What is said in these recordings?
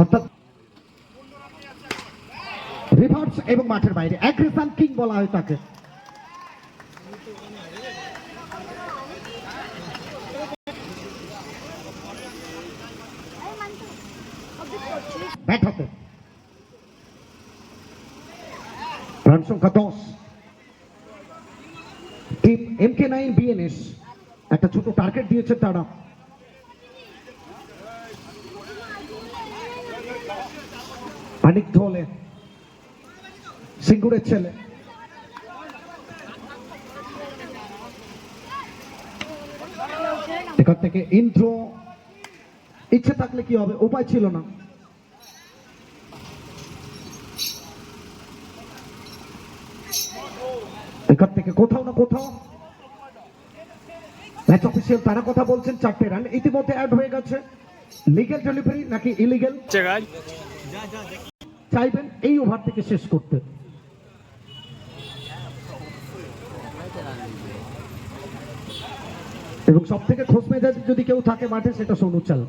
অর্থাৎ রিভার্স এবং মাঠের বাইরে। অ্যাগ্রেসান কিং বলা হয় তাকে। ব্যাট হাতে রান সংখ্যা দশ। Team M K nine BNS একটা ছোট টার্গেট দিয়েছে তারা। অনেক ধোলে, সিঙ্গুরের ছেলে। এখান থেকে ইন্দ্র, ইচ্ছে থাকলে কি হবে? উপায় ছিল না। এখান থেকে কোথাও না কোথাও ম্যাচ অফিসিয়াল তারা কথা বলছেন চারটে রান ইতিমধ্যে অ্যাড হয়ে গেছে। লিগেল ডেলিভারি নাকি ইলিগেল চাইবেন এই ওভার থেকে শেষ করতে। এবং সব থেকে খোঁজ মেজাজ যদি কেউ থাকে মাঠে সেটা সোনু চাল।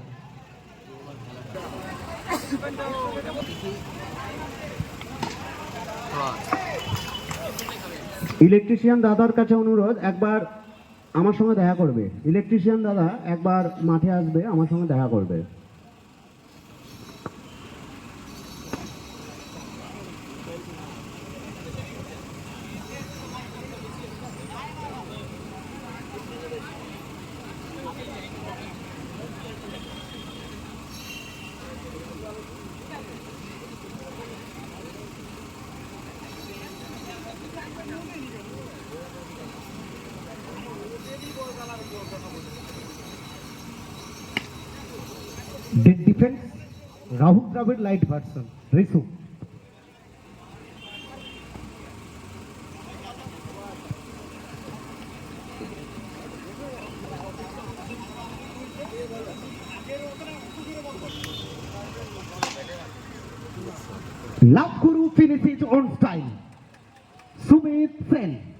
ইলেকট্রিশিয়ান দাদার কাছে অনুরোধ একবার আমার সঙ্গে দেখা করবে। ইলেকট্রিশিয়ান দাদা একবার মাঠে আসবে আমার সঙ্গে দেখা করবে। Did defense Rahul Dravid light version. Risu. Love Guru finishes on style. Sumit Sen.